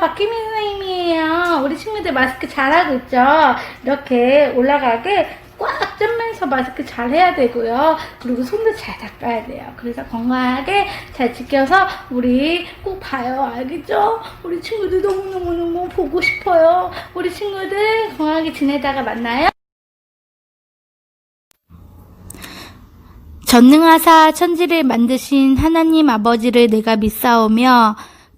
박희민 선생님이에요. 우리 친구들 마스크 잘하고 있죠? 이렇게 올라가게 꽉 쪄면서 마스크 잘 해야 되고요. 그리고 손도 잘 닦아야 돼요. 그래서 건강하게 잘 지켜서 우리 꼭 봐요. 알겠죠? 우리 친구들 너무너무너무 보고 싶어요. 우리 친구들 건강하게 지내다가 만나요. 전능하사 천지를 만드신 하나님 아버지를 내가 믿사오며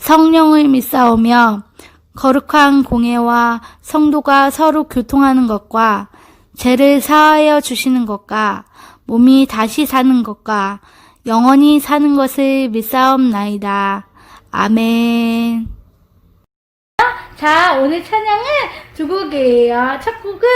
성령을 믿사오며 거룩한 공예와 성도가 서로 교통하는 것과 죄를 사하여 주시는 것과 몸이 다시 사는 것과 영원히 사는 것을 믿사옵나이다. 아멘. 자, 오늘 찬양은 두 곡이에요. 첫 곡은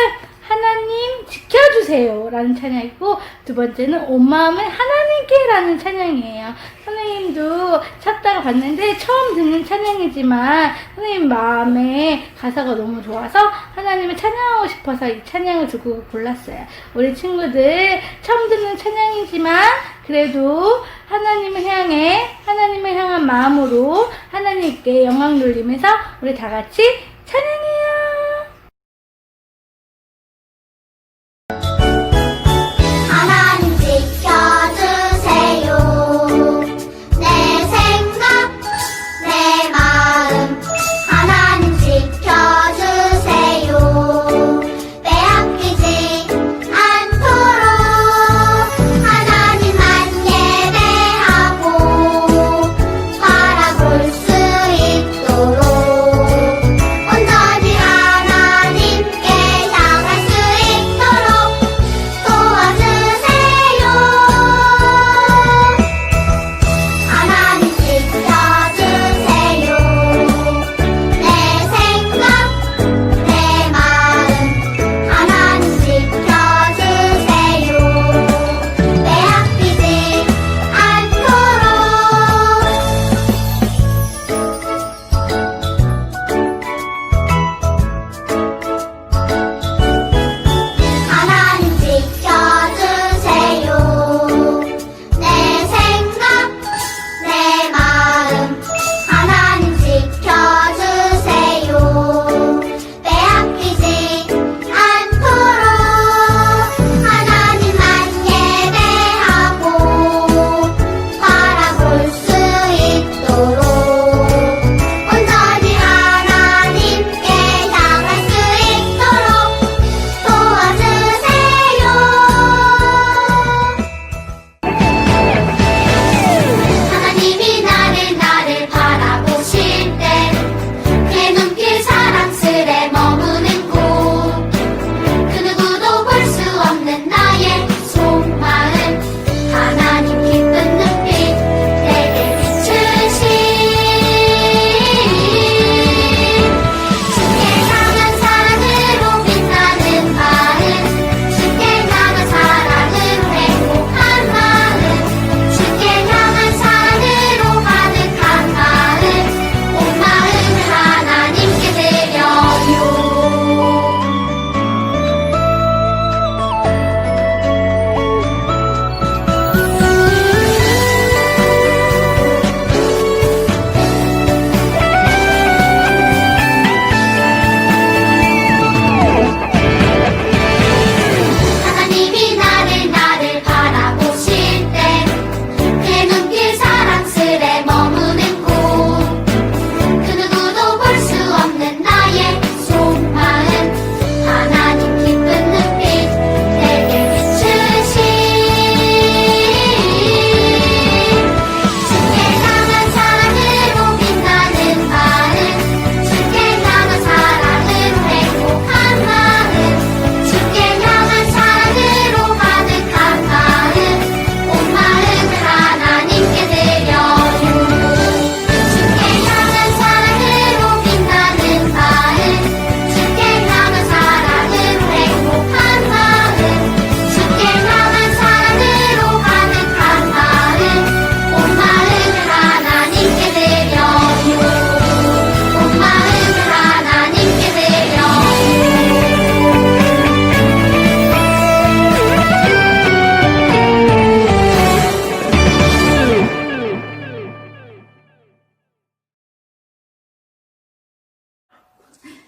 하나님 지켜주세요 라는 찬양이고 두 번째는 온 마음을 하나님께 라는 찬양이에요. 선생님도 찾다가 봤는데 처음 듣는 찬양이지만 선생님 마음에 가사가 너무 좋아서 하나님을 찬양하고 싶어서 이 찬양을 두 곡을 골랐어요. 우리 친구들 처음 듣는 찬양이지만 그래도 하나님을 향해 하나님을 향한 마음으로 하나님께 영광 돌리면서 우리 다 같이 찬양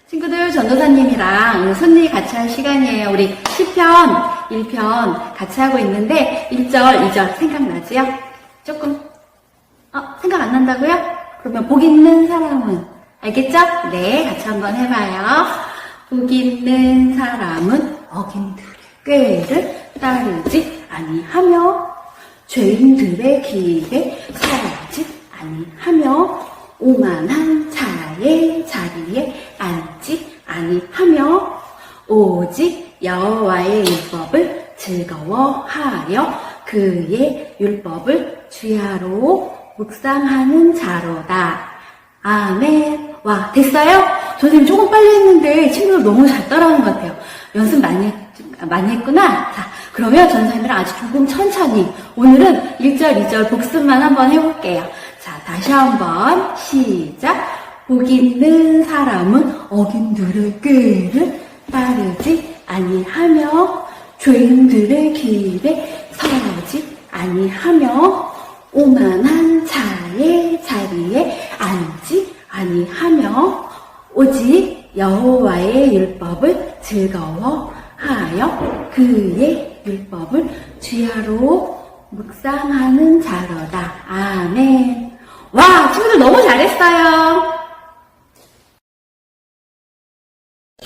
친구들 전도사님이랑 손님 같이 할 시간이에요. 우리 시편 1편 같이 하고 있는데 1절, 2절 생각나지요? 조금 어, 생각 안 난다고요? 그러면 복 있는 사람은 알겠죠? 네, 같이 한번 해봐요. 복 있는 사람은 어긴들의 꾀를 따르지 아니하며 죄인들의 길에 서지 아니하며 오만한 자의 자리에 아니하며 오직 여호와의 율법을 즐거워하여 그의 율법을 주야로 묵상하는 자로다. 아멘. 와, 됐어요? 선생님 조금 빨리 했는데 친구들 너무 잘 따라하는 것 같아요. 연습 많이, 했- 많이 했구나. 자, 그러면 전사님이랑 아주 조금 천천히 오늘은 1절, 2절 복습만 한번 해볼게요. 자, 다시 한번 시작. 복 있는 사람은 어긴들의 꾀를 따르지 아니하며 죄인들의 길에 서지 아니하며 오만한 자의 자리에 앉지 아니하며 오직 여호와의 율법을 즐거워하여 그의 율법을 주야로 묵상하는 자로다. 아멘. 와, 친구들 너무 잘했어요.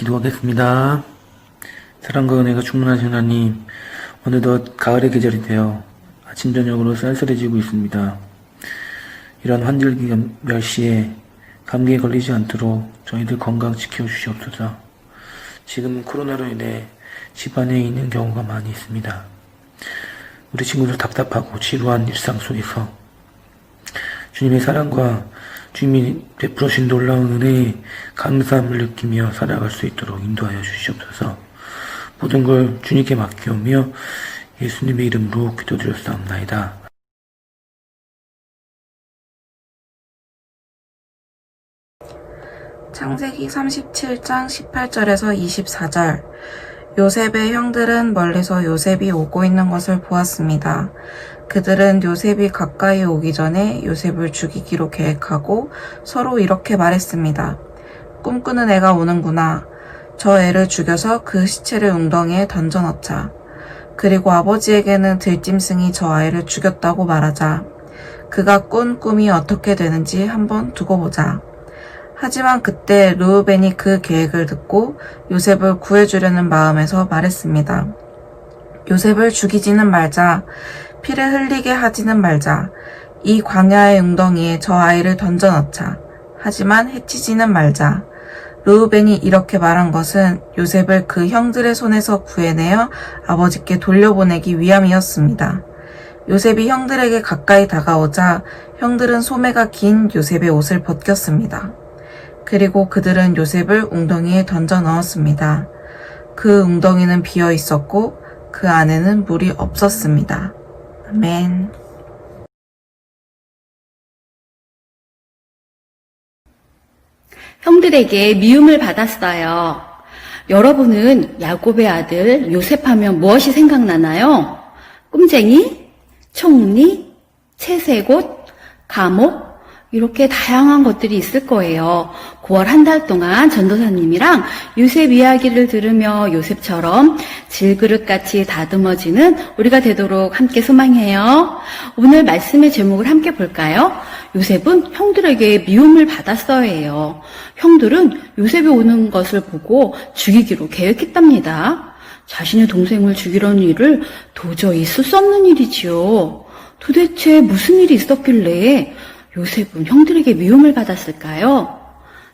기도하겠습니다. 사랑과 은혜가 충만하신 하나님, 어느덧 가을의 계절이 되어 아침 저녁으로 쌀쌀해지고 있습니다. 이런 환절기 멸시에 감기에 걸리지 않도록 저희들 건강 지켜주시옵소서. 지금 코로나로 인해 집안에 있는 경우가 많이 있습니다. 우리 친구들 답답하고 지루한 일상 속에서 주님의 사랑과 주님이 베풀어신 놀라운 은혜에 감사함을 느끼며 살아갈 수 있도록 인도하여 주시옵소서. 모든 걸 주님께 맡기오며 예수님의 이름으로 기도드렸사옵나이다. 창세기 37장 18절에서 24절. 요셉의 형들은 멀리서 요셉이 오고 있는 것을 보았습니다. 그들은 요셉이 가까이 오기 전에 요셉을 죽이기로 계획하고 서로 이렇게 말했습니다. 꿈꾸는 애가 오는구나. 저 애를 죽여서 그 시체를 웅덩이에 던져 넣자. 그리고 아버지에게는 들짐승이 저 아이를 죽였다고 말하자. 그가 꾼 꿈이 어떻게 되는지 한번 두고 보자. 하지만 그때 르우벤이 그 계획을 듣고 요셉을 구해주려는 마음에서 말했습니다. 요셉을 죽이지는 말자. 피를 흘리게 하지는 말자. 이 광야의 웅덩이에 저 아이를 던져 넣자. 하지만 해치지는 말자. 르우벤이 이렇게 말한 것은 요셉을 그 형들의 손에서 구해내어 아버지께 돌려보내기 위함이었습니다. 요셉이 형들에게 가까이 다가오자 형들은 소매가 긴 요셉의 옷을 벗겼습니다. 그리고 그들은 요셉을 웅덩이에 던져 넣었습니다. 그 웅덩이는 비어 있었고 그 안에는 물이 없었습니다. 아멘. 형들에게 미움을 받았어요. 여러분은 야곱의 아들 요셉 하면 무엇이 생각나나요? 꿈쟁이, 총리, 채색옷, 감옥, 이렇게 다양한 것들이 있을 거예요. 9월 한 달 동안 전도사님이랑 요셉 이야기를 들으며 요셉처럼 질그릇같이 다듬어지는 우리가 되도록 함께 소망해요. 오늘 말씀의 제목을 함께 볼까요? 요셉은 형들에게 미움을 받았어요. 형들은 요셉이 오는 것을 보고 죽이기로 계획했답니다. 자신의 동생을 죽이려는 일을 도저히 있을 수 없는 일이지요. 도대체 무슨 일이 있었길래 요셉은 형들에게 미움을 받았을까요?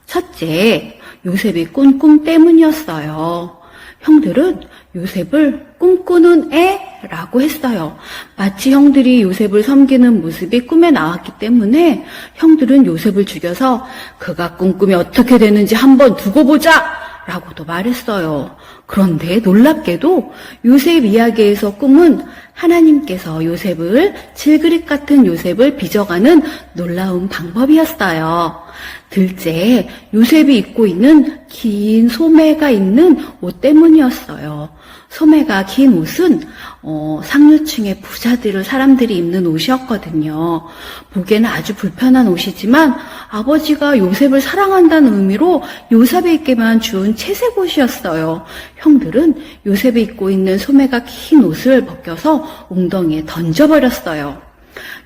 첫째, 요셉이 꾼꿈 때문이었어요. 형들은 요셉을 꿈꾸는 애라고 했어요. 마치 형들이 요셉을 섬기는 모습이 꿈에 나왔기 때문에 형들은 요셉을 죽여서 그가 꾼 꿈이 어떻게 되는지 한번 두고 보자! 라고도 말했어요. 그런데 놀랍게도 요셉 이야기에서 꿈은 하나님께서 요셉을 질그릇 같은 요셉을 빚어가는 놀라운 방법이었어요. 둘째, 요셉이 입고 있는 긴 소매가 있는 옷 때문이었어요. 소매가 긴 옷은 어, 상류층의 부자들 사람들이 입는 옷이었거든요. 보기에는 아주 불편한 옷이지만 아버지가 요셉을 사랑한다는 의미로 요셉에게만 준 채색 옷이었어요. 형들은 요셉이 입고 있는 소매가 긴 옷을 벗겨서 웅덩이에 던져버렸어요.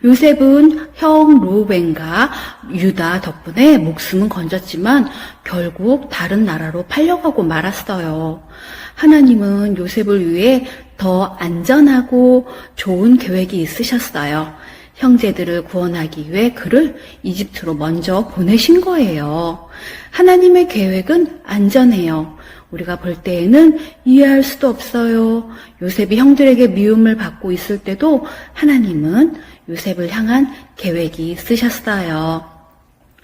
요셉은 형 루벤과 유다 덕분에 목숨은 건졌지만 결국 다른 나라로 팔려가고 말았어요. 하나님은 요셉을 위해 더 안전하고 좋은 계획이 있으셨어요. 형제들을 구원하기 위해 그를 이집트로 먼저 보내신 거예요. 하나님의 계획은 안전해요. 우리가 볼 때에는 이해할 수도 없어요. 요셉이 형들에게 미움을 받고 있을 때도 하나님은 요셉을 향한 계획이 있으셨어요.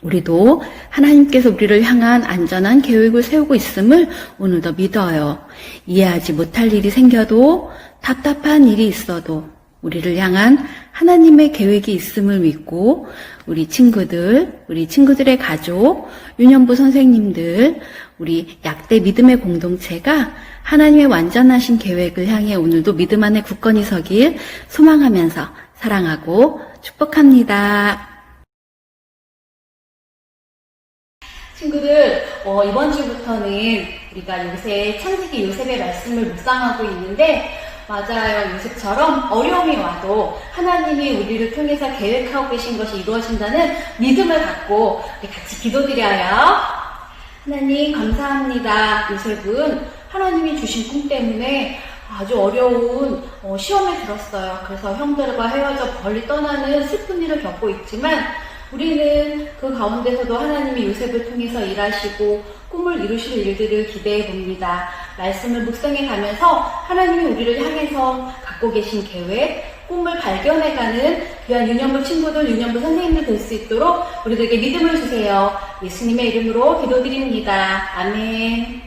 우리도 하나님께서 우리를 향한 안전한 계획을 세우고 있음을 오늘도 믿어요. 이해하지 못할 일이 생겨도 답답한 일이 있어도 우리를 향한 하나님의 계획이 있음을 믿고 우리 친구들, 우리 친구들의 가족, 유년부 선생님들, 우리 약대 믿음의 공동체가 하나님의 완전하신 계획을 향해 오늘도 믿음 안에 굳건히 서길 소망하면서 사랑하고 축복합니다. 친구들, 어, 이번 주부터는 우리가 요새 창세기 요셉의 말씀을 묵상하고 있는데, 맞아요. 요셉처럼 어려움이 와도 하나님이 우리를 통해서 계획하고 계신 것이 이루어진다는 믿음을 갖고 우리 같이 기도드려요. 하나님, 감사합니다. 요셉은 하나님이 주신 꿈 때문에 아주 어려운 어, 시험에 들었어요. 그래서 형들과 헤어져 멀리 떠나는 슬픈 일을 겪고 있지만 우리는 그 가운데서도 하나님이 요셉을 통해서 일하시고 꿈을 이루실 일들을 기대해 봅니다. 말씀을 묵상해 가면서 하나님이 우리를 향해서 갖고 계신 계획, 꿈을 발견해가는 귀한 유년부 친구들, 유년부 선생님들 될 수 있도록 우리들에게 믿음을 주세요. 예수님의 이름으로 기도드립니다. 아멘.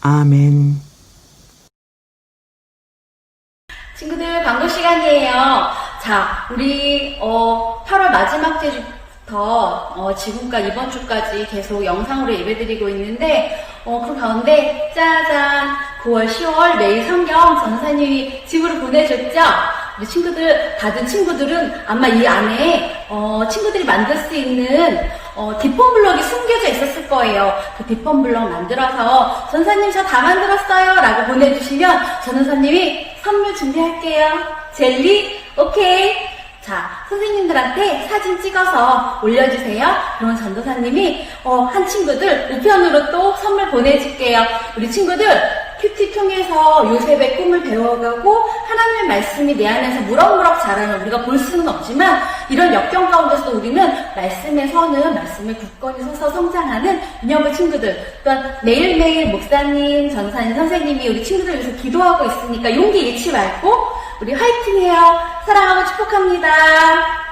아멘. 친구들 방금 시간이에요. 자, 우리 어, 8월 마지막 주부터 어, 지금까지 이번 주까지 계속 영상으로 예배드리고 있는데 어, 그 가운데 짜잔 9월 10월 매일 성경 전사님이 집으로 보내줬죠. 우리 친구들 받은 친구들은 아마 이 안에 어, 친구들이 만들 수 있는 어, 디폰 블럭이 숨겨져 있었을 거예요. 그 디폰 블럭 만들어서 전사님 저 다 만들었어요 라고 보내주시면 전사님이 선물 준비할게요. 젤리 오케이. 자 선생님들한테 사진 찍어서 올려주세요. 그러면 전도사님이 어, 한 친구들 우편으로 또 선물 보내줄게요. 우리 친구들 큐티 통해서 요셉의 꿈을 배워가고 하나님의 말씀이 내 안에서 무럭무럭 자라는 우리가 볼 수는 없지만 이런 역경 가운데서 우리는 말씀에 서는 말씀에 굳건히 서서 성장하는 유년부 친구들 또한 매일매일 목사님, 전사님, 선생님이 우리 친구들 위해서 기도하고 있으니까 용기 잃지 말고 우리 화이팅해요. 사랑하고 축복합니다.